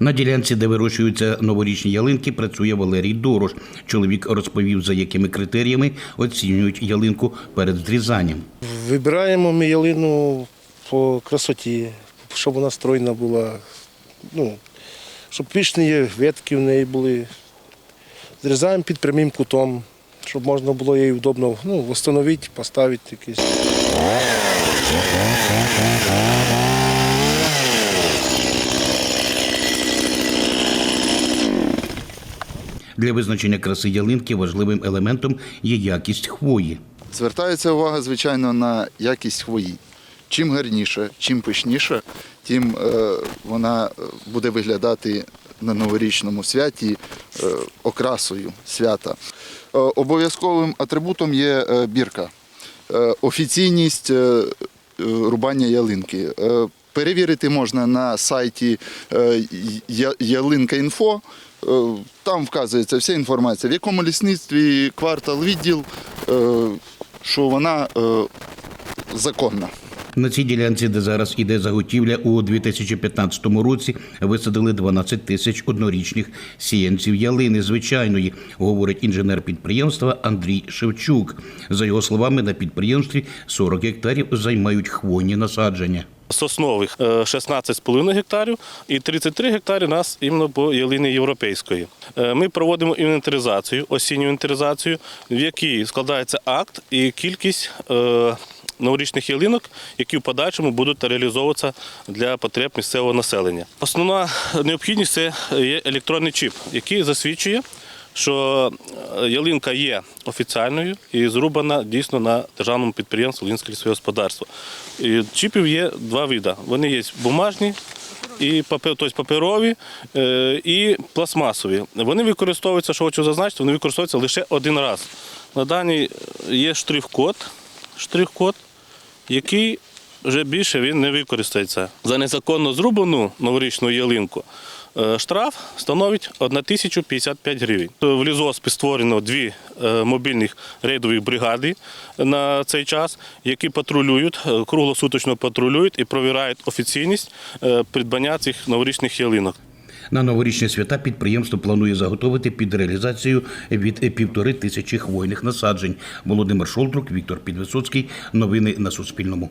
На ділянці, де вирощуються новорічні ялинки, працює Валерій Дорош. Чоловік розповів, за якими критеріями оцінюють ялинку перед зрізанням. Вибираємо ми ялину по красоті, щоб вона стройна була, ну, щоб пишні ветки в неї були. Зрізаємо під прямим кутом, щоб можна було її удобно ну, встановити, поставити якийсь. Для визначення краси ялинки важливим елементом є якість хвої. Звертається увага, звичайно, на якість хвої. Чим гарніше, чим пишніше, тим е, вона буде виглядати на новорічному святі е, окрасою свята. Е, обов'язковим атрибутом є бірка, офіційність рубання ялинки. Перевірити можна на сайті е, ялинка.інфо. Е, Там вказується вся інформація, в якому лісництві квартал відділ, е, що вона законна. На цій ділянці, де зараз іде заготівля, у 2015 році висадили 12 тисяч однорічних сіянців ялини звичайної, говорить інженер підприємства Андрій Шевчук. За його словами, на підприємстві 40 гектарів займають хвойні насадження. соснових е, 16,5 гектарів і 33 гектари у нас іменно по ялині європейської. Е, Ми проводимо інвентаризацію, осінню інвентаризацію, в якій складається акт і кількість е, новорічних ялинок, які в подальшому будуть реалізовуватися для потреб місцевого населення. Основна необхідність це є електронний чіп, який засвідчує. Що е, ялинка є офіціальною і зрубана дійсно на державному підприємстві Волинське лісове господарство. І чіпів є два види. Вони є бумажні і тобто паперові е, і пластмасові. Вони використовуються, що хочу зазначити, вони використовуються лише один раз. На даній є штрих-код, штрих-код, який вже більше він не використається. За незаконно зрубану новорічну ялинку е, штраф становить 1055 гривень. В лісгоспі створено дві е, мобільних рейдових бригади на цей час, які патрулюють, е, круглосуточно патрулюють і провіряють офіційність придбання цих новорічних ялинок. На новорічні свята підприємство планує заготовити під реалізацію від півтори тисячі хвойних насаджень. Володимир Шолдрук, Віктор Підвисоцький. Новини на Суспільному.